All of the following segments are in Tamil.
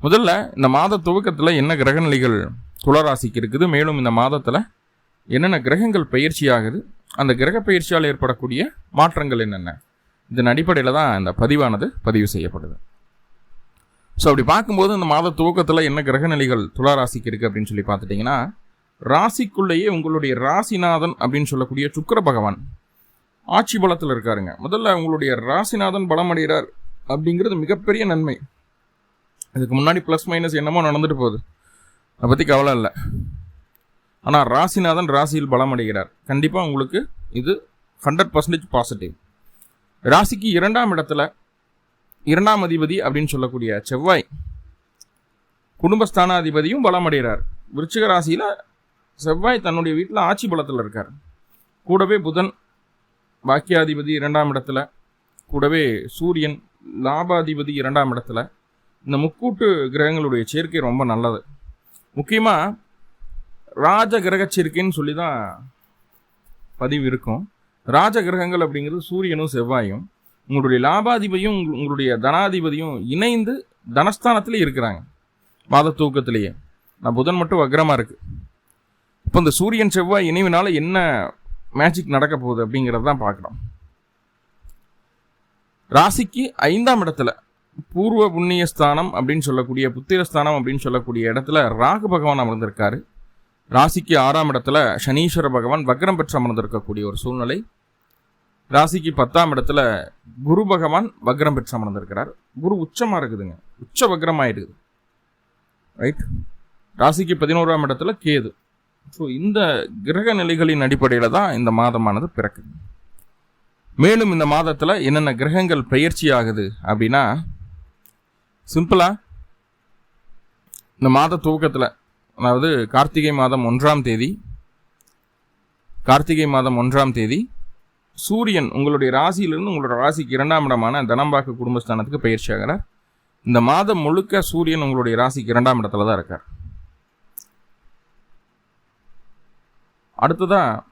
முதல்ல இந்த மாத துவக்கத்தில் என்ன கிரகநிலைகள் துளராசிக்கு இருக்குது மேலும் இந்த மாதத்தில் என்னென்ன கிரகங்கள் பயிற்சி ஆகுது அந்த கிரக பயிற்சியால் ஏற்படக்கூடிய மாற்றங்கள் என்னென்ன? இதன் அடிப்படையில் தான் இந்த பதிவானது பதிவு செய்யப்படுது. ஸோ அப்படி பார்க்கும்போது இந்த மாத துவக்கத்தில் என்ன கிரகநிலைகள் துளாராசிக்கு இருக்குது அப்படின்னு சொல்லி பார்த்துட்டிங்கன்னா ராசிக்குள்ளேயே உங்களுடைய ராசிநாதன் அப்படின்னு சொல்லக்கூடிய சுக்கர பகவான் ஆட்சி பலத்தில் இருக்காருங்க. முதல்ல உங்களுடைய ராசிநாதன் பலம் அடைகிறார் அப்படிங்கிறது மிகப்பெரிய நன்மை. இதுக்கு முன்னாடி ப்ளஸ் மைனஸ் என்னமோ நடந்துட்டு போகுது. அதை பற்றி கவலை இல்லை. ஆனால் ராசிநாதன் ராசியில் பலம் அடைகிறார். கண்டிப்பாக உங்களுக்கு இது ஹண்ட்ரட் பர்சன்டேஜ் பாசிட்டிவ் ராசிக்கு இரண்டாம் இடத்துல இரண்டாம் அதிபதி அப்படின்னு சொல்லக்கூடிய செவ்வாய் குடும்பஸ்தானாதிபதியும் பலம் அடைகிறார். விருச்சிக ராசியில் செவ்வாய் தன்னுடைய வீட்டில் ஆட்சி பலத்தில் இருக்கார். கூடவே புதன் பாக்கியாதிபதி இரண்டாம் இடத்துல கூடவே சூரியன் லாபாதிபதி இரண்டாம் இடத்துல இந்த முக்கூட்டு கிரகங்களுடைய சேர்க்கை ரொம்ப நல்லது. முக்கியமாக ராஜ கிரக சேர்க்கைன்னு சொல்லி தான் பதிவு இருக்கும். ராஜ கிரகங்கள் அப்படிங்கிறது சூரியனும் செவ்வாயும். உங்களுடைய லாபாதிபதியும் உங்களுடைய தனாதிபதியும் இணைந்து தனஸ்தானத்தில் இருக்கிறாங்க. மாத தூக்கத்திலேயே. நான் புதன் மட்டும் வக்ரமாக இருக்குது இப்போ இந்த சூரியன் செவ்வாய் இணைவினால என்ன மேஜிக் நடக்க போகுது அப்படிங்கிறது தான் பார்க்குறோம் ராசிக்கு ஐந்தாம் இடத்துல பூர்வ புண்ணிய ஸ்தானம் அப்படின்னு சொல்லக்கூடிய புத்திரஸ்தானம் அப்படின்னு சொல்லக்கூடிய இடத்துல ராகு பகவான் அமர்ந்திருக்காரு. ராசிக்கு ஆறாம் இடத்துல சனீஸ்வர பகவான் வக்ரம் பெற்று அமர்ந்திருக்கக்கூடிய ஒரு சூழ்நிலை. ராசிக்கு பத்தாம் இடத்துல குரு பகவான் வக்ரம் பெற்று அமர்ந்திருக்கிறார். குரு உச்சமாக இருக்குதுங்க. உச்ச வக்ரம் ரைட் ராசிக்கு பதினோராம் இடத்துல கேது. ஸோ இந்த கிரக நிலைகளின் அடிப்படையில் தான் இந்த மாதமானது பிறக்குது. மேலும் இந்த மாதத்தில் என்னென்ன கிரகங்கள் பயிற்சி ஆகுது அப்படின்னா சிம்பிளாக இந்த மாத துவக்கத்தில் அதாவது கார்த்திகை மாதம் ஒன்றாம் தேதி கார்த்திகை மாதம் ஒன்றாம் தேதி சூரியன் உங்களுடைய ராசியிலிருந்து உங்களோட ராசிக்கு இரண்டாம் இடமான தனம்பாக்கு குடும்பஸ்தானத்துக்கு பயிற்சி ஆகிறார். இந்த மாதம் முழுக்க சூரியன் உங்களுடைய ராசிக்கு இரண்டாம் இடத்துல தான் இருக்கார். அடுத்ததாக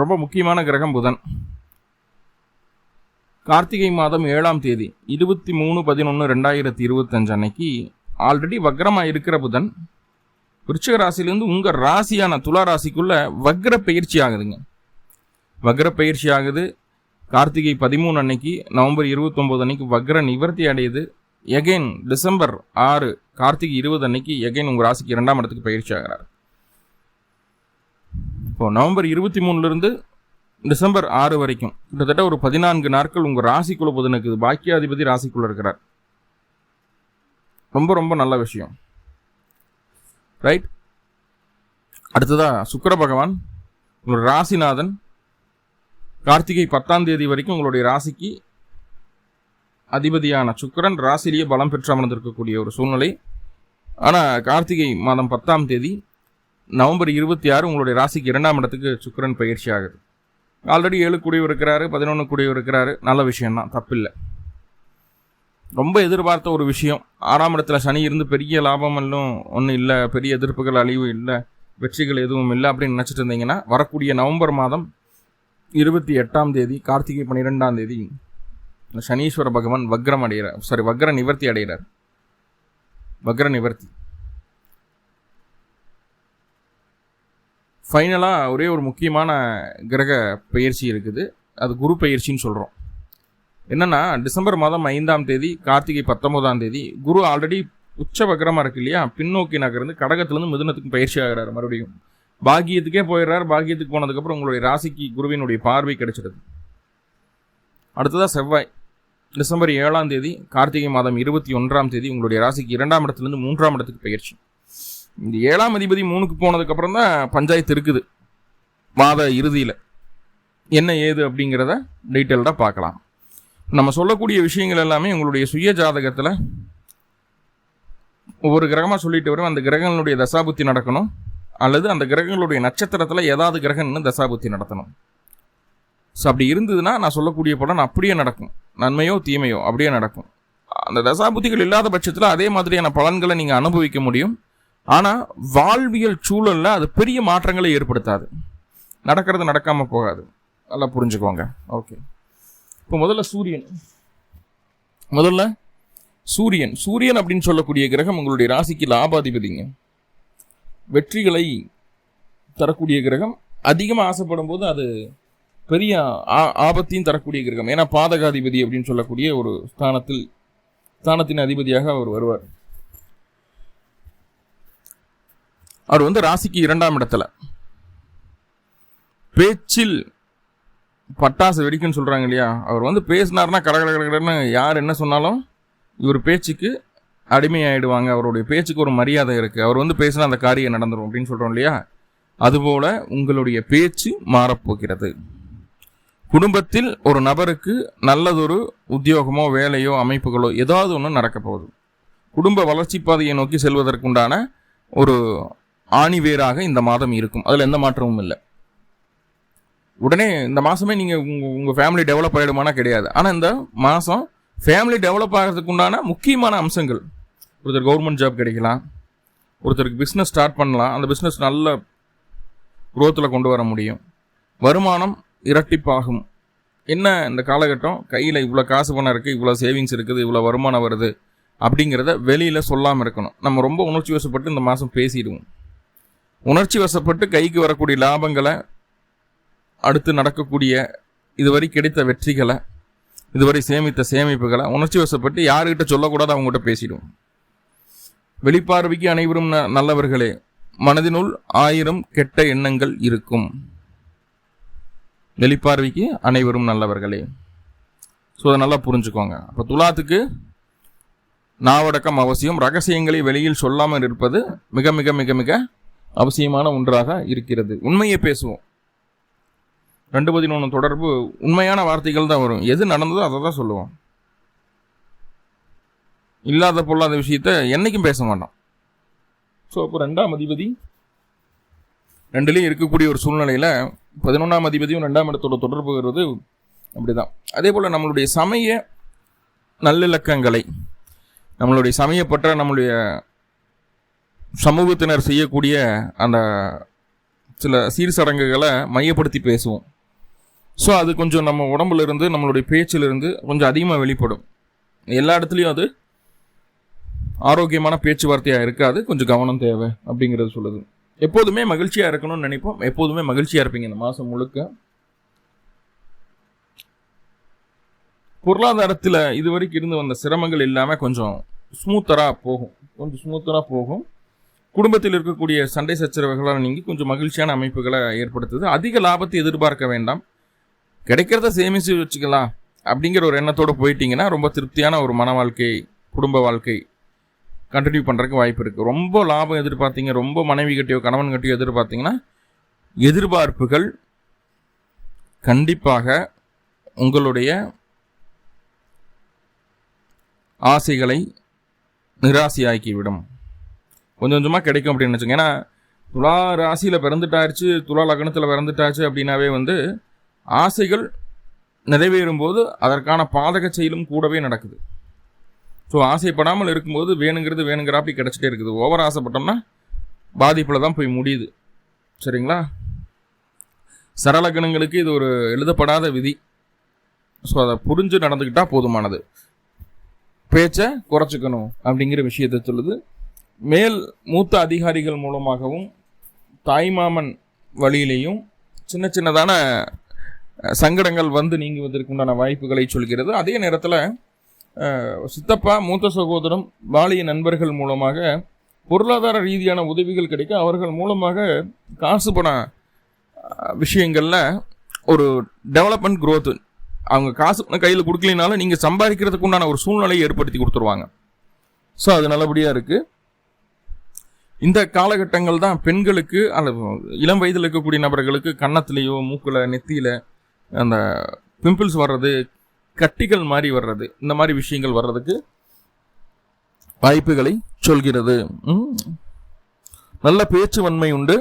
ரொம்ப முக்கியமான கிரகம் புதன். கார்த்திகை மாதம் ஏழாம் தேதி இருபத்தி மூணு பதினொன்று ரெண்டாயிரத்தி இருபத்தஞ்சு அன்னைக்கு ஆல்ரெடி வக்ரமாக இருக்கிற புதன் விருச்சிக ராசிலேருந்து உங்கள் ராசியான துலா ராசிக்குள்ளே வக்ர பயிற்சி ஆகுதுங்க. வக்ர பயிற்சி ஆகுது. கார்த்திகை பதிமூணு அன்னைக்கு நவம்பர் இருபத்தொம்போது அன்னைக்கு வக்ர நிவர்த்தி அடையுது. எகைன் டிசம்பர் ஆறு கார்த்திகை இருபது அன்னைக்கு எகைன் உங்கள் ராசிக்கு இரண்டாம் இடத்துக்கு பயிற்சி ஆகிறார். இப்போ நவம்பர் இருபத்தி மூணுலேருந்து டிசம்பர் ஆறு வரைக்கும். கிட்டத்தட்ட ஒரு பதினான்கு நாட்கள் உங்கள் ராசிக்குள்ள புதனுக்கு பாக்கியாதிபதி ராசிக்குள்ள இருக்கிறார். ரொம்ப ரொம்ப நல்ல விஷயம். ரைட் அடுத்ததாக சுக்கர பகவான் உங்களோட ராசிநாதன் கார்த்திகை பத்தாம் தேதி வரைக்கும் உங்களுடைய ராசிக்கு அதிபதியான சுக்கிரன் ராசிலேயே பலம் பெற்று அமர்ந்திருக்கக்கூடிய ஒரு சூழ்நிலை. ஆனால் கார்த்திகை மாதம் பத்தாம் தேதி நவம்பர் இருபத்தி ஆறு உங்களுடைய ராசிக்கு இரண்டாம் இடத்துக்கு சுக்கிரன் பயிற்சி ஆகுது. ஆல்ரெடி ஏழு குடிவு இருக்கிறாரு பதினொன்று குடிவு இருக்கிறாரு. நல்ல விஷயம்தான் தப்பில்லை. ரொம்ப எதிர்பார்த்த ஒரு விஷயம். ஆறாம் இடத்துல சனி இருந்து பெரிய லாபம் எல்லாம் ஒன்றும் இல்லை பெரிய எதிர்ப்புகள் அழிவு இல்லை வெற்றிகள் எதுவும் இல்லை அப்படின்னு நினச்சிட்டு இருந்தீங்கன்னா வரக்கூடிய நவம்பர் மாதம் இருபத்தி எட்டாம் தேதி கார்த்திகை பன்னிரெண்டாம் தேதி சனீஸ்வர பகவான் வக்ரம் அடைகிறார் சாரி வக்ர நிவர்த்தி அடைகிறார் வக்ர நிவர்த்தி. ஃபைனலாக ஒரே ஒரு முக்கியமான கிரக பயிற்சி இருக்குது. அது குரு பயிற்சின்னு சொல்கிறோம் என்னென்னா டிசம்பர் மாதம் ஐந்தாம் தேதி கார்த்திகை பத்தொம்போதாம் தேதி குரு ஆல்ரெடி உச்ச வக்கரமாக இருக்கு இல்லையா? பின்னோக்கி நகர்ந்து கடகத்துலேருந்து மிதுனத்துக்கு பயிற்சி ஆகிறாரு மறுபடியும். பாக்கியத்துக்கே போயிடுறாரு. பாக்கியத்துக்கு போனதுக்கப்புறம் உங்களுடைய ராசிக்கு குருவினுடைய பார்வை கிடைச்சிடுது அடுத்ததாக செவ்வாய். டிசம்பர் ஏழாம் தேதி கார்த்திகை மாதம் இருபத்தி ஒன்றாம் தேதி உங்களுடைய ராசிக்கு இரண்டாம் இடத்துலேருந்து மூன்றாம் இடத்துக்கு பயிற்சி. இந்த ஏழாம் அதிபதி மூணுக்கு போனதுக்கப்புறம் தான் பஞ்சாயத்து இருக்குது. மாத இறுதியில். என்ன ஏது அப்படிங்கிறத டீட்டெயில்டாக பார்க்கலாம். நம்ம சொல்லக்கூடிய விஷயங்கள் எல்லாமே உங்களுடைய சுய ஜாதகத்தில் ஒவ்வொரு கிரகமாக சொல்லிட்டு வரும். அந்த கிரகங்களுடைய தசாபுத்தி நடக்கணும். அல்லது அந்த கிரகங்களுடைய நட்சத்திரத்தில் ஏதாவது கிரகம்னு தசாபுத்தி நடத்தணும். ஸோ அப்படி இருந்ததுன்னா நான் சொல்லக்கூடிய பலன் அப்படியே நடக்கும். நன்மையோ தீமையோ அப்படியே நடக்கும். அந்த தசாபுத்திகள் இல்லாத பட்சத்தில் அதே மாதிரியான பலன்களை நீங்கள் அனுபவிக்க முடியும். ஆனால் வாழ்வியல் சூழலில் அது பெரிய மாற்றங்களை ஏற்படுத்தாது. நடக்கிறது நடக்காமல் போகாது. நல்லா புரிஞ்சுக்கோங்க. ஓகே இப்போ முதல்ல சூரியன். முதல்ல சூரியன். சூரியன் அப்படின்னு சொல்லக்கூடிய கிரகம் உங்களுடைய ராசிக்கு லாபாதிபதிங்க. வெற்றிகளை தரக்கூடிய கிரகம். அதிகமாக ஆசைப்படும் போது அது பெரிய ஆபத்தையும் தரக்கூடிய கிரகம். ஏன்னா பாதகாதிபதி அப்படின்னு சொல்லக்கூடிய ஒரு ஸ்தானத்தில் ஸ்தானத்தின் அதிபதியாக அவர் வருவார். அவர் வந்து ராசிக்கு இரண்டாம் இடத்துல. பேச்சில் பட்டாசு வெடிக்குன்னு சொல்கிறாங்க இல்லையா? அவர் வந்து பேசினார்னா கடகட யார் என்ன சொன்னாலும் இவர் பேச்சுக்கு அடிமையாயிடுவாங்க. அவருடைய பேச்சுக்கு ஒரு மரியாதை இருக்குது அவர் வந்து பேசினா அந்த காரியம் நடந்துடும் அப்படின்னு சொல்கிறோம் இல்லையா? அதுபோல உங்களுடைய பேச்சு மாறப்போகிறது. குடும்பத்தில் ஒரு நபருக்கு நல்லதொரு உத்தியோகமோ வேலையோ அமைப்புகளோ ஏதாவது ஒன்று நடக்க போகுது. குடும்ப வளர்ச்சி பாதையை நோக்கி செல்வதற்குண்டான ஒரு ஆணிவேராக இந்த மாதம் இருக்கும். அதில் எந்த மாற்றமும் இல்லை. உடனே இந்த மாதமே நீங்கள் உங்கள் உங்கள் ஃபேமிலி டெவலப் ஆகிடுமானா கிடையாது. ஆனால் இந்த மாதம் ஃபேமிலி டெவலப் ஆகிறதுக்கு உண்டான முக்கியமான அம்சங்கள். ஒருத்தர் கவர்மெண்ட் ஜாப் கிடைக்கலாம். ஒருத்தருக்கு பிஸ்னஸ் ஸ்டார்ட் பண்ணலாம். அந்த பிஸ்னஸ் நல்ல குரோத்தில் கொண்டு வர முடியும். வருமானம் இரட்டிப்பாகும். என்ன இந்த காலகட்டம்? கையில் இவ்வளோ காசு பணம் இருக்குது இவ்வளோ சேவிங்ஸ் இருக்குது இவ்வளோ வருமானம் வருது அப்படிங்கிறத வெளியில் சொல்லாமல் இருக்கணும். நம்ம ரொம்ப உணர்ச்சி வசப்பட்டு இந்த மாதம் பேசிடுவோம். உணர்ச்சி வசப்பட்டு கைக்கு வரக்கூடிய லாபங்களை அடுத்து நடக்கக்கூடிய இதுவரை கிடைத்த வெற்றிகளை இதுவரை சேமித்த சேமிப்புகளை உணர்ச்சி வசப்பட்டு யாருக்கிட்ட சொல்லக்கூடாது அவங்ககிட்ட பேசிடும் வெளிப்பார்வைக்கு அனைவரும் நல்லவர்களே மனதினுள் ஆயிரம் கெட்ட எண்ணங்கள் இருக்கும். வெளிப்பார்வைக்கு அனைவரும் நல்லவர்களே. ஸோ அதை நல்லா புரிஞ்சுக்கோங்க. அப்போ துலாத்துக்கு நாவடக்கம் அவசியம். ரகசியங்களை வெளியில் சொல்லாமல் இருப்பது மிக மிக மிக மிக அவசியமான ஒன்றாக இருக்கிறது. உண்மையை பேசுவோம். ரெண்டு பதினொன்று தொடர்பு உண்மையான வார்த்தைகள் தான் வரும். எது நடந்ததோ அதை தான் சொல்லுவோம். இல்லாத பொல்லாத விஷயத்த என்னைக்கும் பேச மாட்டோம். ஸோ அப்போ ரெண்டாம் அதிபதி ரெண்டுலேயும் இருக்கக்கூடிய ஒரு சூழ்நிலையில் பதினொன்றாம் அதிபதியும் ரெண்டாம் இடத்தோட தொடர்பு அப்படி தான் அதே போல் நம்மளுடைய சமய நல்லிலக்கங்களை நம்மளுடைய சமயப்பட்ட நம்மளுடைய சமூகத்தினர் செய்யக்கூடிய அந்த சில சீர் சடங்குகளை மையப்படுத்தி பேசுவோம். ஸோ அது கொஞ்சம் நம்ம உடம்புல இருந்து நம்மளுடைய பேச்சிலிருந்து கொஞ்சம் அதிகமாக வெளிப்படும். எல்லா இடத்துலையும் அது ஆரோக்கியமான பேச்சுவார்த்தையாக இருக்காது. கொஞ்சம் கவனம் தேவை அப்படிங்கிறது சொல்லுது. எப்போதுமே மகிழ்ச்சியாக இருக்கணும்னு நினைப்போம். எப்போதுமே மகிழ்ச்சியாக இருப்பீங்க இந்த மாதம் முழுக்க. பொருளாதாரத்தில் இது வரைக்கும் இருந்து வந்த சிரமங்கள் இல்லாமல் கொஞ்சம் ஸ்மூத்தராக போகும். கொஞ்சம் ஸ்மூத்தராக போகும். குடும்பத்தில் இருக்கக்கூடிய சண்டை சச்சரவுகளால் நீங்கி கொஞ்சம் மகிழ்ச்சியான அமைப்புகளை ஏற்படுத்துது. அதிக லாபத்தை எதிர்பார்க்க வேண்டாம். கிடைக்கிறத சேமித்து வச்சுக்கலாம் அப்படிங்கிற ஒரு எண்ணத்தோடு போயிட்டீங்கன்னா ரொம்ப திருப்தியான ஒரு மன வாழ்க்கை குடும்ப வாழ்க்கை கண்டினியூ பண்ணுறதுக்கு வாய்ப்பு இருக்குது ரொம்ப லாபம் எதிர்பார்த்தீங்க ரொம்ப மனைவி கட்டியோ கணவன் கட்டியோ எதிர்பார்த்தீங்கன்னா எதிர்பார்ப்புகள் கண்டிப்பாக உங்களுடைய ஆசைகளை நிராசையாக்கிவிடும். கொஞ்சம் கொஞ்சமாக கிடைக்கும் அப்படின்னு வச்சுங்க ஏன்னா துலா ராசியில் பிறந்துட்டாச்சு துலா லக்னத்தில் பிறந்துட்டாச்சு அப்படின்னாவே வந்து ஆசைகள் நிறைவேறும் போது அதற்கான பாதக செயலும் கூடவே நடக்குது. ஸோ ஆசைப்படாமல் இருக்கும்போது வேணுங்கிறது வேணுங்கிறாப்பி கிடச்சிட்டே இருக்குது. ஓவர் ஆசைப்பட்டோம்னா பாதிப்பில் தான் போய் முடியுது. சரிங்களா? சரலக்கணங்களுக்கு இது ஒரு எழுதப்படாத விதி. ஸோ அதை புரிஞ்சு நடந்துக்கிட்டால் போதுமானது. பேச்சை குறைச்சிக்கணும் அப்படிங்கிற விஷயத்தை சொல்லுது. மேல் மூத்த அதிகாரிகள் மூலமாகவும் தாய்மாமன் வழியிலையும் சின்ன சின்னதான சங்கடங்கள் வந்து நீங்குவதற்குண்டான வாய்ப்புகளை சொல்கிறது. அதே நேரத்தில் சித்தப்பா மூத்த சகோதரம் வாலிய நண்பர்கள் மூலமாக பொருளாதார ரீதியான உதவிகள் கிடைக்க அவர்கள் மூலமாக காசு பண விஷயங்களில் ஒரு டெவலப்மெண்ட் க்ரோத்து அவங்க காசு பணம் கையில் கொடுக்கலினாலும் நீங்கள் சம்பாதிக்கிறதுக்கு உண்டான ஒரு சூழ்நிலையை ஏற்படுத்தி கொடுத்துருவாங்க. ஸோ அது நல்லபடியாக இருக்குது இந்த காலகட்டங்கள் தான் பெண்களுக்கு அந்த இளம் வயதில் இருக்கக்கூடிய நபர்களுக்கு கன்னத்துலேயோ மூக்கில் நெத்தியில் அந்த பிம்பிள்ஸ் வர்றது கட்டிகள் மாதிரி வர்றது இந்த மாதிரி விஷயங்கள் வர்றதுக்கு வாய்ப்புகளை சொல்கிறது. நல்ல பேச்சு வன்மை உண்டு.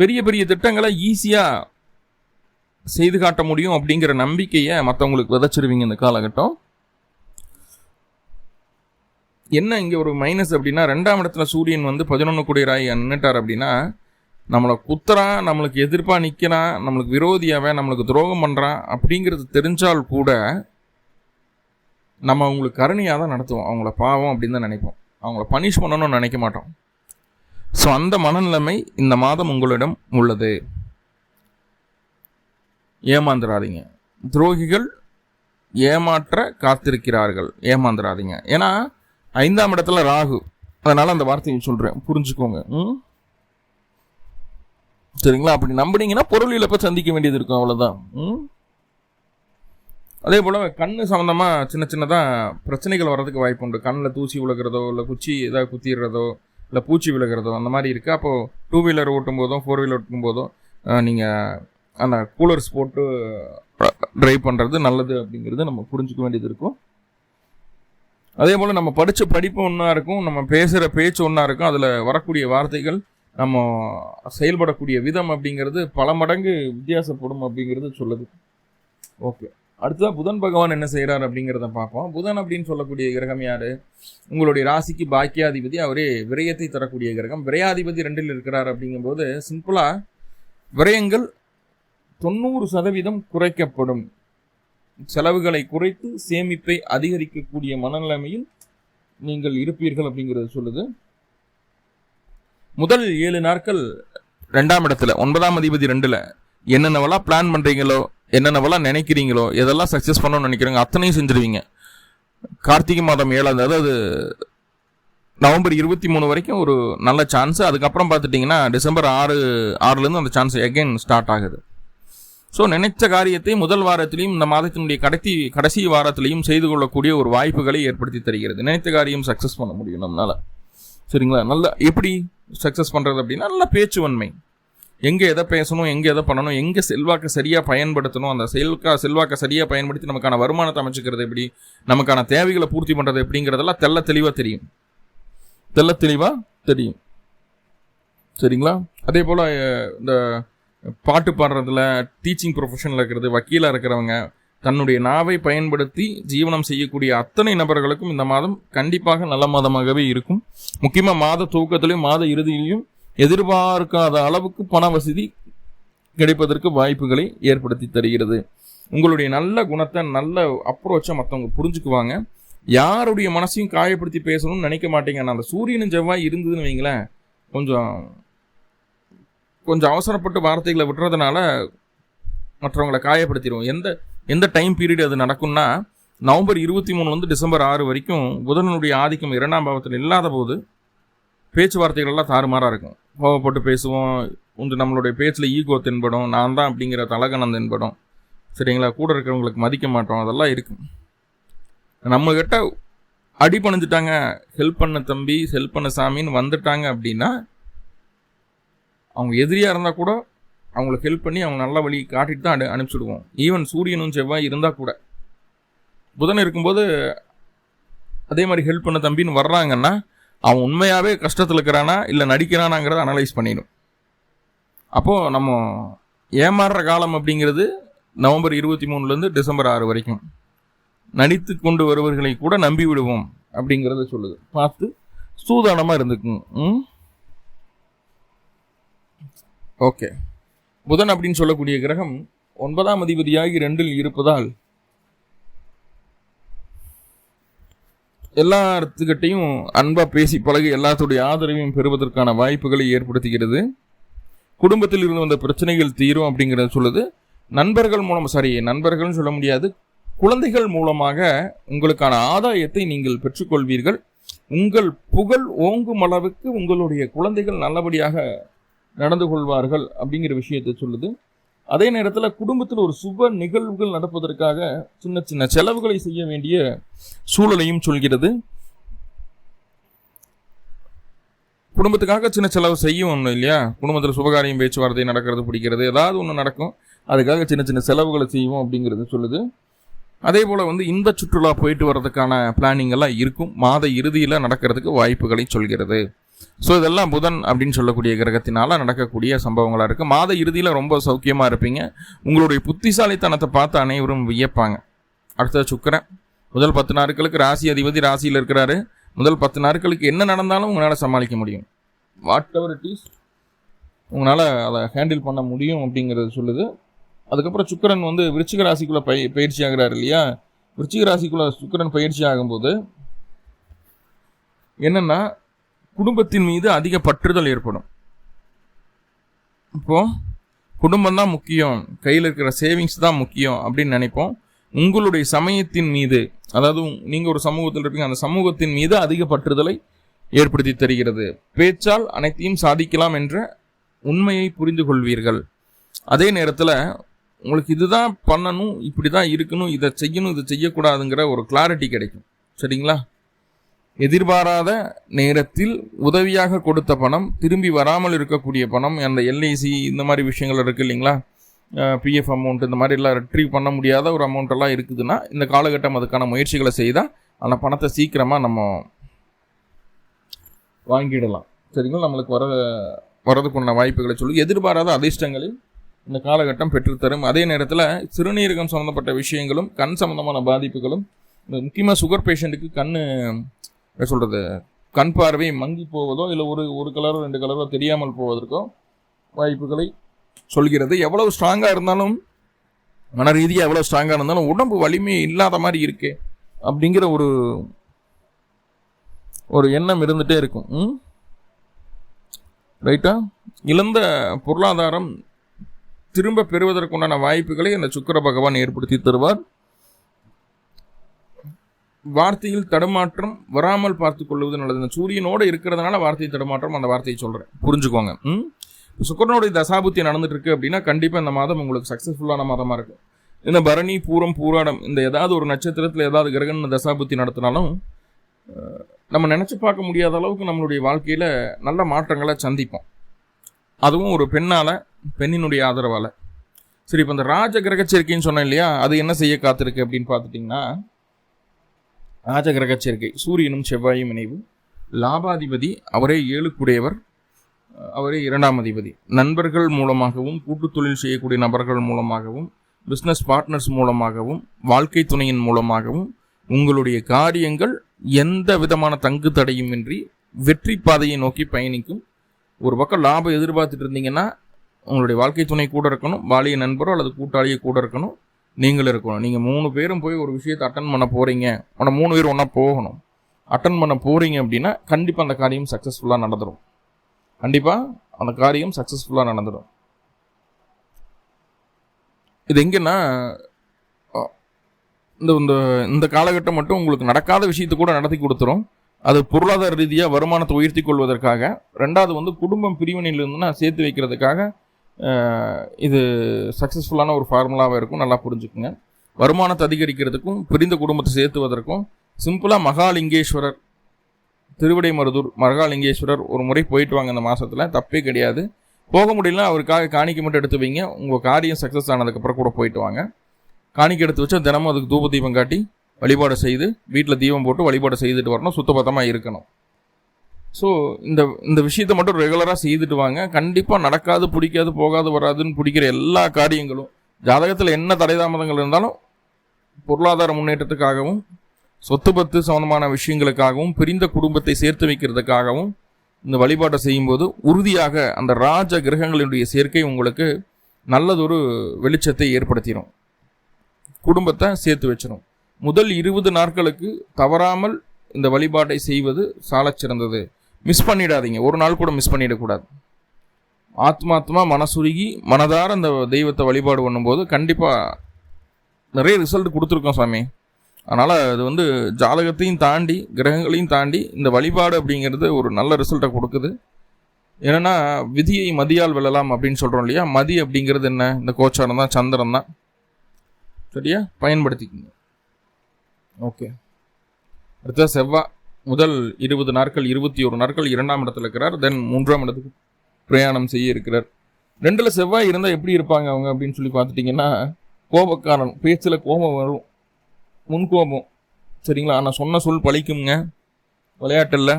பெரிய பெரிய திட்டங்களை ஈஸியாக செய்து காட்ட முடியும் அப்படிங்கிற நம்பிக்கையை மற்றவங்களுக்கு விதைச்சிருவீங்க இந்த காலகட்டம். என்ன இங்கே ஒரு மைனஸ் அப்படின்னா ரெண்டாம் இடத்துல சூரியன் வந்து பதினொன்று குடியராய் நின்னுட்டார் அப்படின்னா நம்மளை குத்துறான் நம்மளுக்கு எதிர்ப்பாக நிற்கிறான் நம்மளுக்கு விரோதியாவே நம்மளுக்கு துரோகம் பண்ணுறான் அப்படிங்கிறது தெரிஞ்சால் கூட நம்ம அவங்களுக்கு கருணையாக தான் நடத்துவோம். அவங்கள பாவம் அப்படின்னு தான் நினைப்போம். அவங்கள பனிஷ் பண்ணணும்னு நினைக்க மாட்டோம். ஸோ அந்த மனநிலைமை இந்த மாதம் உங்களிடம் உள்ளது. ஏமாந்துடாதீங்க துரோகிகள் ஏமாற்ற காத்திருக்கிறார்கள். ஏமாந்துடாதீங்க ஏன்னா ஐந்தாம் இடத்துல ராகு. அதனால அந்த வார்த்தையை சொல்றேன். புரிஞ்சுக்கோங்க. ம்? சரிங்களா? அப்படி நம்புனீங்கன்னா பொருள் இழப்பை சந்திக்க வேண்டியது இருக்கும்? அவ்வளவுதான். ம்? அதே போல கண்ணு சம்பந்தமா சின்ன சின்னதா பிரச்சனைகள் வர்றதுக்கு வாய்ப்பு உண்டு. கண்ணில் தூசி விழுகிறதோ இல்லை குச்சி ஏதாவது குத்திடுறதோ இல்லை பூச்சி விழுகிறதோ அந்த மாதிரி இருக்கு. அப்போ டூ வீலர் ஓட்டும் போதும் ஃபோர் வீலர் ஓட்டும் போதும் அஹ், நீங்க அந்த கூலர்ஸ் போட்டு ட்ரைவ் பண்றது நல்லது அப்படிங்கிறது நம்ம புரிஞ்சுக்க வேண்டியது இருக்கும். அதே போல் நம்ம படித்த படிப்பு ஒன்றா இருக்கும் நம்ம பேசுகிற பேச்சு ஒன்றா இருக்கும். அதில் வரக்கூடிய வார்த்தைகள் நம்ம செயல்படக்கூடிய விதம் அப்படிங்கிறது பல மடங்கு வித்தியாசப்படும் அப்படிங்கிறது சொல்லுது. ஓகே. அடுத்ததான் புதன் பகவான் என்ன செய்கிறார் அப்படிங்கிறத பார்ப்போம். புதன் அப்படின்னு சொல்லக்கூடிய கிரகம் யார்? உங்களுடைய ராசிக்கு பாக்கியாதிபதி. அவரே விரயத்தை தரக்கூடிய கிரகம். விரயாதிபதி ரெண்டில் இருக்கிறார் அப்படிங்கும்போது சிம்பிளாக விரயங்கள் தொண்ணூறு சதவீதம் குறைக்கப்படும். செலவுகளை குறைத்து சேமிப்பை அதிகரிக்கக்கூடிய மனநிலைமையில் நீங்கள் இருப்பீர்கள் அப்படிங்கிறது சொல்லுது. முதல் ஏழு நாட்கள் ரெண்டாம் இடத்துல ஒன்பதாம் அதிபதி ரெண்டுல என்னென்னவெல்லாம் பிளான் பண்றீங்களோ என்னென்னவெல்லாம் நினைக்கிறீங்களோ எதெல்லாம் சக்சஸ் பண்ணணும்னு நினைக்கிறீங்க அத்தனையும் செஞ்சிருவீங்க. கார்த்திகை மாதம் ஏழாம் அதாவது நவம்பர் இருபத்தி மூணு வரைக்கும் ஒரு நல்ல சான்ஸ் அதுக்கப்புறம் பார்த்துட்டிங்கன்னா டிசம்பர் ஆறு ஆறுலேருந்து அந்த சான்ஸ் எகைன் ஸ்டார்ட் ஆகுது. ஸோ நினைச்ச காரியத்தை முதல் வாரத்திலையும் இந்த மாதத்தினுடைய கடைசி கடைசி வாரத்திலையும் செய்து கொள்ளக்கூடிய ஒரு வாய்ப்புகளை ஏற்படுத்தி தருகிறது. நினைத்த காரியம் சக்ஸஸ் பண்ண முடியும் நம்மளால். சரிங்களா? நல்ல எப்படி சக்ஸஸ் பண்ணுறது அப்படின்னா நல்ல பேச்சுவன்மை. எங்கே எதை பேசணும் எங்கே எதை பண்ணணும் எங்கே செல்வாக்கை சரியாக பயன்படுத்தணும் அந்த செல்கா செல்வாக்கை சரியாக பயன்படுத்தி நமக்கான வருமானத்தை அமைச்சுக்கிறது எப்படி நமக்கான தேவைகளை பூர்த்தி பண்ணுறது எப்படிங்கிறதெல்லாம் தெள்ள தெளிவாக தெரியும். தெல்ல தெளிவாக தெரியும். சரிங்களா? அதே போல் இந்த பாட்டு பாடுறதுல டீச்சிங் ப்ரொஃபஷனில் இருக்கிறது வக்கீலாக இருக்கிறவங்க தன்னுடைய நாவை பயன்படுத்தி ஜீவனம் செய்யக்கூடிய அத்தனை நபர்களுக்கும் இந்த மாதம் கண்டிப்பாக நல்ல மாதமாகவே இருக்கும். முக்கியமாக மாத துவக்கத்திலையும் மாத இறுதியிலையும் எதிர்பார்க்காத அளவுக்கு பண வசதி கிடைப்பதற்கு வாய்ப்புகளை ஏற்படுத்தி தருகிறது. உங்களுடைய நல்ல குணத்தை நல்ல அப்ரோச்சை மற்றவங்க புரிஞ்சுக்குவாங்க. யாருடைய மனசையும் காயப்படுத்தி பேசணும்னு நினைக்க மாட்டீங்க. அந்த சூரியனும் செவ்வாய் இருந்ததுன்னு வைங்களேன் கொஞ்சம் கொஞ்சம் அவசரப்பட்டு வார்த்தைகளை விட்டுறதுனால மற்றவங்களை காயப்படுத்திடுவோம். எந்த எந்த டைம் பீரியட் அது நடக்கும்னா நவம்பர் இருபத்தி மூணு வந்து டிசம்பர் ஆறு வரைக்கும் புதனனுடைய ஆதிக்கம் இரண்டாம் பாவத்தில் இல்லாத போது பேச்சுவார்த்தைகள்லாம் தாறுமாறாக இருக்கும். கோவப்பட்டு பேசுவோம். கொஞ்சம் நம்மளுடைய பேச்சில் ஈகோ தென்படும். நான் தான் அப்படிங்கிற தலகணம் தென்படும். சரிங்களா? கூட இருக்கிறவங்களுக்கு மதிக்க மாட்டோம். அதெல்லாம் இருக்கும் நம்மக்கிட்ட அடி பணிஞ்சிட்டாங்க ஹெல்ப் பண்ண தம்பி ஹெல்ப் பண்ண சாமின்னு வந்துட்டாங்க அப்படின்னா அவங்க எதிரியாக இருந்தால் கூட அவங்களுக்கு ஹெல்ப் பண்ணி அவங்க நல்ல வழி காட்டிட்டு தான் அனு அனுப்பிச்சுடுவோம். ஈவன் சூரியனும் செவ்வாய் இருந்தால் கூட. புதன் இருக்கும்போது அதே மாதிரி ஹெல்ப் பண்ண தம்பின்னு வர்றாங்கன்னா அவன் உண்மையாகவே கஷ்டத்தில் இருக்கிறானா இல்லை நடிக்கிறானாங்கிறத அனலைஸ் பண்ணிடும். அப்போது நம்ம ஏமாறுற காலம் அப்படிங்கிறது நவம்பர் இருபத்தி மூணுலேருந்து டிசம்பர் ஆறு வரைக்கும். நடித்து கொண்டு வருவர்களை கூட நம்பி விடுவோம் அப்படிங்கிறத சொல்லுது. பார்த்து சூதானமாக இருந்துக்கும் ம்? ஓகே. புதன் அப்படின்னு சொல்லக்கூடிய கிரகம் ஒன்பதாம் அதிபதியாகி ரெண்டில் இருப்பதால் எல்லாத்துக்கிட்டையும் அன்பா பேசி பழகி எல்லாத்துடைய ஆதரவையும் பெறுவதற்கான வாய்ப்புகளை ஏற்படுத்துகிறது. குடும்பத்தில் இருந்து வந்த பிரச்சனைகள் தீரும் அப்படிங்கிறத சொல்லுது. நண்பர்கள் மூலம் சரி நண்பர்கள்னு சொல்ல முடியாது. குழந்தைகள் மூலமாக உங்களுக்கான ஆதாயத்தை நீங்கள் பெற்றுக்கொள்வீர்கள். உங்கள் புகழ் ஓங்கும் அளவுக்கு உங்களுடைய குழந்தைகள் நல்லபடியாக நடந்து கொள்வார்கள் அப்படிங்கிற விஷயத்தை சொல்லுது. அதே நேரத்தில் குடும்பத்தில் ஒரு சுப நிகழ்வுகள் நடப்பதற்காக சின்ன சின்ன செலவுகளை செய்ய வேண்டிய சூழலையும் சொல்கிறது. குடும்பத்துக்காக சின்ன செலவு செய்யும் ஒன்றும் இல்லையா? குடும்பத்தில் சுபகாரியம் பேச்சுவார்த்தை நடக்கிறது பிடிக்கிறது ஏதாவது ஒன்று நடக்கும். அதுக்காக சின்ன சின்ன செலவுகளை செய்வோம் அப்படிங்கிறது சொல்லுது. அதே போல் வந்து இந்த சுற்றுலா போயிட்டு வர்றதுக்கான பிளானிங் எல்லாம் இருக்கும். மாத இறுதியில் நடக்கிறதுக்கு வாய்ப்புகளை சொல்கிறது. ஸோ இதெல்லாம் புதன் அப்படின்னு சொல்லக்கூடிய கிரகத்தினால நடக்கக்கூடிய சம்பவங்களாக இருக்குது மாத இறுதியில் ரொம்ப சௌக்கியமாக இருப்பீங்க. உங்களுடைய புத்திசாலித்தனத்தை பார்த்து அனைவரும் வியப்பாங்க. அடுத்தது சுக்கரன். முதல் பத்து நாட்களுக்கு ராசி அதிபதி ராசியில் இருக்கிறாரு. முதல் பத்து நாட்களுக்கு என்ன நடந்தாலும் உங்களால் சமாளிக்க முடியும். வாட் எவர் இட் இஸ் உங்களால் அதை ஹேண்டில் பண்ண முடியும் அப்படிங்கிறது சொல்லுது. அதுக்கப்புறம் சுக்கரன் வந்து விருச்சிக ராசிக்குள்ளே பய பயிற்சி ஆகிறார் இல்லையா? விருச்சிக ராசிக்குள்ளே சுக்கரன் பயிற்சி ஆகும்போது என்னென்னா குடும்பத்தின் மீது அதிக பற்றுதல் ஏற்படும். இப்போ குடும்பம் தான் முக்கியம். கையில் இருக்கிற சேவிங்ஸ் தான் முக்கியம் அப்படின்னு நினைப்போம். உங்களுடைய சமயத்தின் மீது அதாவது நீங்கள் ஒரு சமூகத்தில் இருப்பீங்க அந்த சமூகத்தின் மீது அதிக பற்றுதலை ஏற்படுத்தி தருகிறது. பேச்சால் அனைத்தையும் சாதிக்கலாம் என்ற உண்மையை புரிந்து கொள்வீர்கள். அதே நேரத்தில் உங்களுக்கு இதுதான் பண்ணணும் இப்படி தான் இருக்கணும் இதை செய்யணும் இதை செய்யக்கூடாதுங்கிற ஒரு கிளாரிட்டி கிடைக்கும். சரிங்களா? எதிர்பாராத நேரத்தில் உதவியாக கொடுத்த பணம் திரும்பி வராமல் இருக்கக்கூடிய பணம் அந்த எல்ஐசி இந்த மாதிரி விஷயங்கள் இருக்குது இல்லைங்களா? பிஎஃப் அமௌண்ட் இந்த மாதிரி எல்லாம் ரெட்ரீவ் பண்ண முடியாத ஒரு அமௌண்ட்டெல்லாம் இருக்குதுன்னா இந்த காலகட்டம் அதுக்கான முயற்சிகளை செய்தால் அந்த பணத்தை சீக்கிரமாக நம்ம வாங்கிடலாம். சரிங்களா? நம்மளுக்கு வர வரதுக்குண்டான வாய்ப்புகளை சொல்லி எதிர்பாராத அதிர்ஷ்டங்களில் இந்த காலகட்டம் பெற்றுத்தரும். அதே நேரத்தில் சிறுநீரகம் சம்மந்தப்பட்ட விஷயங்களும் கண் சம்மந்தமான பாதிப்புகளும் இந்த முக்கியமாக சுகர் பேஷண்ட்டுக்கு கண் என்ன சொல்கிறது கண் பார்வை மங்கி போவதோ இல்லை ஒரு ஒரு கலரோ ரெண்டு கலரோ தெரியாமல் போவதற்கோ வாய்ப்புகளை சொல்கிறது. எவ்வளவு ஸ்ட்ராங்காக இருந்தாலும் மன ரீதியாக எவ்வளோ ஸ்ட்ராங்காக இருந்தாலும் உடம்பு வலிமை இல்லாத மாதிரி இருக்கே அப்படிங்கிற ஒரு ஒரு எண்ணம் இருந்துகிட்டே இருக்கும். ரைட்டா இழந்த பொருளாதாரம் திரும்ப பெறுவதற்குண்டான வாய்ப்புகளை அந்த சுக்கர பகவான் ஏற்படுத்தி தருவார். வார்த்தையில் தடுமாற்றம் வராமல் பார்த்து கொள்வது நல்லது இந்த சூரியனோடு இருக்கிறதுனால வார்த்தை தடுமாற்றம் அந்த வார்த்தையை சொல்கிறேன் புரிஞ்சுக்கோங்க. சுக்கரனுடைய தசாபுத்தி நடந்துட்டு இருக்கு அப்படின்னா கண்டிப்பாக இந்த மாதம் உங்களுக்கு சக்ஸஸ்ஃபுல்லான மாதமாக இருக்கும். இந்த பரணி பூரம் பூராடம் இந்த ஏதாவது ஒரு நட்சத்திரத்தில் ஏதாவது கிரகண தசாபுத்தி நடத்தினாலும் நம்ம நினச்சி பார்க்க முடியாத அளவுக்கு நம்மளுடைய வாழ்க்கையில் நல்ல மாற்றங்களை சந்திப்போம். அதுவும் ஒரு பெண்ணால் பெண்ணினுடைய ஆதரவால். சரி இப்போ இந்த ராஜ கிரகச்சேர்க்கைன்னு சொன்னேன் இல்லையா? அது என்ன செய்ய காத்திருக்கு அப்படின்னு பார்த்துட்டிங்கன்னா ராஜ கிரகச்சேர்க்கை சூரியனும் செவ்வாயும் இணைவு. லாபாதிபதி அவரே ஏழுக்குடையவர். அவரே இரண்டாம் அதிபதி. நண்பர்கள் மூலமாகவும் கூட்டு தொழில் செய்யக்கூடிய நபர்கள் மூலமாகவும் பிஸ்னஸ் பார்ட்னர்ஸ் மூலமாகவும் வாழ்க்கை துணையின் மூலமாகவும் உங்களுடைய காரியங்கள் எந்த விதமான தங்கு தடையுமின்றி வெற்றி பாதையை நோக்கி பயணிக்கும். ஒரு பக்கம் லாபம் எதிர்பார்த்துட்டு இருந்தீங்கன்னா உங்களுடைய வாழ்க்கை துணை கூட இருக்கணும் வாலிய நண்பரோ அல்லது கூட்டாளியை கூட இருக்கணும். நீங்களும் இருக்கணும். நீங்கள் மூணு பேரும் போய் ஒரு விஷயத்தை அட்டன் பண்ண போகிறீங்க ஆனால் மூணு பேர் ஒன்றா போகணும். அட்டன் பண்ண போகிறீங்க அப்படின்னா கண்டிப்பாக அந்த காரியம் சக்ஸஸ்ஃபுல்லாக நடந்துடும் கண்டிப்பாக அந்த காரியம் சக்ஸஸ்ஃபுல்லாக நடந்துடும் இது எங்கன்னா இந்த இந்த இந்த காலகட்டம் மட்டும் உங்களுக்கு நடக்காத விஷயத்தை கூட நடத்தி கொடுத்துரும். அது பொருளாதார ரீதியாக வருமானத்தை உயர்த்தி கொள்வதற்காக. ரெண்டாவது வந்து குடும்பம் பிரிவினையிலிருந்துன்னா சேர்த்து வைக்கிறதுக்காக இது சக்ஸஸ்ஃபுல்லான ஒரு ஃபார்முலாவாக இருக்கும். நல்லா புரிஞ்சுக்குங்க. வருமானத்தை அதிகரிக்கிறதுக்கும் பிரிந்த குடும்பத்தை சேர்த்துவதற்கும் சிம்பிளாக மகாலிங்கேஸ்வரர் திருவிடைமருதூர் மகாலிங்கேஸ்வரர் ஒரு முறை போயிட்டு வாங்க இந்த மாதத்தில் தப்பே கிடையாது. போக முடியல அவருக்காக காணிக்கை மட்டும் எடுத்து வைங்க. உங்கள் காரியம் சக்ஸஸ் ஆனதுக்கப்புறம் கூட போயிட்டு வாங்க. காணிக்கை எடுத்து வச்சு தினமும் அதுக்கு தூப தீபம் காட்டி வழிபாடு செய்து வீட்டில் தீபம் போட்டு வழிபாடு செய்துட்டு வரணும். சுத்தபத்தமாக இருக்கணும். ஸோ இந்த இந்த விஷயத்தை மட்டும் ரெகுலராக செய்துட்டு வாங்க. கண்டிப்பாக நடக்காது பிடிக்காது போகாது வராதுன்னு பிடிக்கிற எல்லா காரியங்களும் ஜாதகத்தில் என்ன தடைதாமதங்கள் இருந்தாலும் பொருளாதார முன்னேற்றத்துக்காகவும் சொத்து பத்து சம்பந்தமான விஷயங்களுக்காகவும் பிரிந்த குடும்பத்தை சேர்த்து வைக்கிறதுக்காகவும் இந்த வழிபாட்டை செய்யும்போது உறுதியாக அந்த ராஜ கிரகங்களினுடைய சேர்க்கை உங்களுக்கு நல்லதொரு வெளிச்சத்தை ஏற்படுத்திடும் குடும்பத்தை சேர்த்து வச்சிடும் முதல் இருபது நாட்களுக்கு தவறாமல் இந்த வழிபாட்டை செய்வது சாலச்சிறந்தது. மிஸ் பண்ணிடாதீங்க. ஒரு நாள் கூட மிஸ் பண்ணிடக்கூடாது. ஆத்மாத்மா மனசுருகி மனதார அந்த தெய்வத்தை வழிபாடு பண்ணும்போது கண்டிப்பாக நிறைய ரிசல்ட் கொடுத்துருக்கோம் சாமி. அதனால் அது வந்து ஜாதகத்தையும் தாண்டி கிரகங்களையும் தாண்டி இந்த வழிபாடு அப்படிங்கிறது ஒரு நல்ல ரிசல்ட்டை கொடுக்குது. ஏன்னா விதியை மதியால் வெல்லலாம் அப்படின்னு சொல்கிறோம் இல்லையா? மதி அப்படிங்கிறது என்ன? இந்த கோச்சாரம் தான் சந்திரன் தான். சரியா? பயன்படுத்திக்கோங்க. ஓகே. அடுத்த செவ்வாய் முதல் இருபது நாட்கள் இருபத்தி ஒரு நாட்கள் இரண்டாம் இடத்துல இருக்கிறார். தென் மூன்றாம் இடத்துக்கு பிரயாணம் செய்ய இருக்கிறார். ரெண்டில் செவ்வாய் இருந்தால் எப்படி இருப்பாங்க அவங்க அப்படின்னு சொல்லி பார்த்துட்டிங்கன்னா கோபக்காரன் பேச்சில் கோபம் வரும். முன்கோபம் சரிங்களா? நான் சொன்ன சொல் பழிக்குங்க விளையாட்டில்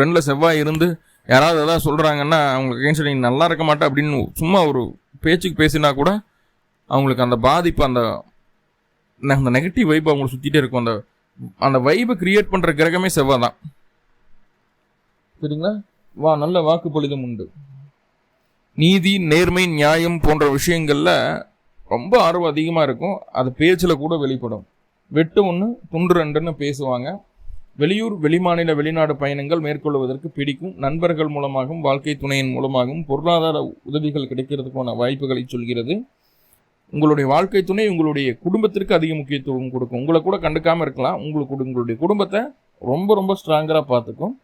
ரெண்டில் செவ்வாய் இருந்து யாராவது எதாவது சொல்கிறாங்கன்னா அவங்களுக்கு கேன்சல் நீங்கள் நல்லா இருக்க மாட்டேன் அப்படின்னு சும்மா ஒரு பேச்சுக்கு பேசினா கூட அவங்களுக்கு அந்த பாதிப்பு அந்த அந்த நெகட்டிவ் வைப் அவங்களை சுற்றிட்டே இருக்கும். அந்த அந்த வைபை கிரியேட் பண்ணுற கிரகமே செவ்வாய் தான். சரிங்களா? வா நல்ல வாக்கு பொழுதும் உண்டு. நீதி நேர்மை நியாயம் போன்ற விஷயங்களில் ரொம்ப ஆர்வம் அதிகமாக இருக்கும். அது பேச்சில் கூட வெளிப்படும். வெட்டு ஒன்று துண்டு ரெண்டுன்னு பேசுவாங்க. வெளியூர் வெளிமாநில வெளிநாடு பயணங்கள் மேற்கொள்வதற்கு பிடிக்கும். நண்பர்கள் மூலமாகவும் வாழ்க்கை துணையின் மூலமாகவும் பொருளாதார உதவிகள் கிடைக்கிறதுக்கான வாய்ப்புகளை சொல்கிறது. உங்களுடைய வாழ்க்கை துணை உங்களுடைய குடும்பத்திற்கு அதிக முக்கியத்துவம் கொடுக்கும். உங்களை கூட கண்டுக்காமல் இருக்கலாம். உங்களுக்கு உங்களுடைய குடும்பத்தை ரொம்ப ரொம்ப ஸ்ட்ராங்கராக பார்த்துக்கும்.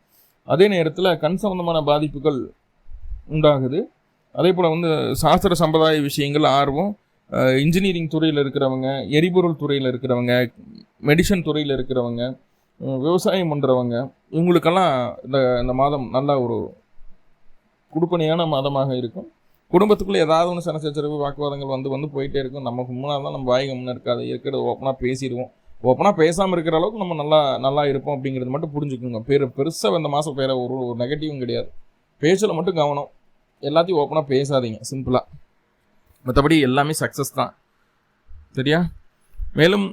அதே நேரத்தில் கண் சம்பந்தமான பாதிப்புகள் உண்டாகுது. அதே போல் வந்து சாஸ்திர சம்பிரதாய விஷயங்கள் ஆர்வம் இன்ஜினியரிங் துறையில் இருக்கிறவங்க எரிபொருள் துறையில் இருக்கிறவங்க மெடிசன் துறையில் இருக்கிறவங்க விவசாயம் பண்ணுறவங்க இவங்களுக்கெல்லாம் இந்த இந்த மாதம் நல்ல ஒரு குடுப்பனையான மாதமாக இருக்கும். குடும்பத்துக்குள்ளே ஏதாவது ஒன்று சன சச்சரவு வாக்குவாதங்கள் வந்து வந்து போயிட்டே இருக்கும். நமக்கு முன்னால் தான் நம்ம வாய் முன்னே இருக்காது. இருக்கிறது ஓப்பனாக பேசிடுவோம். ஓப்பனாக பேசாமல் இருக்கிற அளவுக்கு நம்ம நல்லா நல்லா இருப்போம் அப்படிங்கிறது மட்டும் புரிஞ்சுக்கோங்க. பெரு பெருசாக இந்த மாதம் பேர ஒரு ஒரு நெகட்டிவும் கிடையாது. பேச்சில் மட்டும் கவனம். எல்லாத்தையும் ஓப்பனாக பேசாதீங்க. சிம்பிளாக மற்றபடி எல்லாமே சக்ஸஸ் தான். சரியா? மேலும்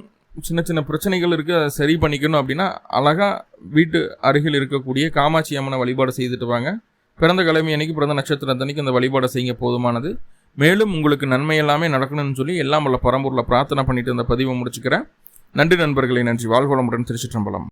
சின்ன சின்ன பிரச்சனைகள் இருக்குது அதை சரி பண்ணிக்கணும் அப்படின்னா அழகாக வீட்டு அருகில் இருக்கக்கூடிய காமாட்சி அம்மனை வழிபாடு செய்துட்டு வாங்க. பிறந்த கிழமை அன்னைக்கு பிறந்த நட்சத்திரத்தன்னைக்கு அந்த வழிபாடை செய்ய போதுமானது. மேலும் உங்களுக்கு நன்மை எல்லாமே நடக்கணும்னு சொல்லி எல்லாம் வல்ல பரம்பூரில் பிரார்த்தனை பண்ணிட்டு இந்த பதிவை முடிச்சுக்கிறேன். நன்றி நண்பர்களை நன்றி. வாழ்வளமுடன் திருச்சிற்றம்பலம்.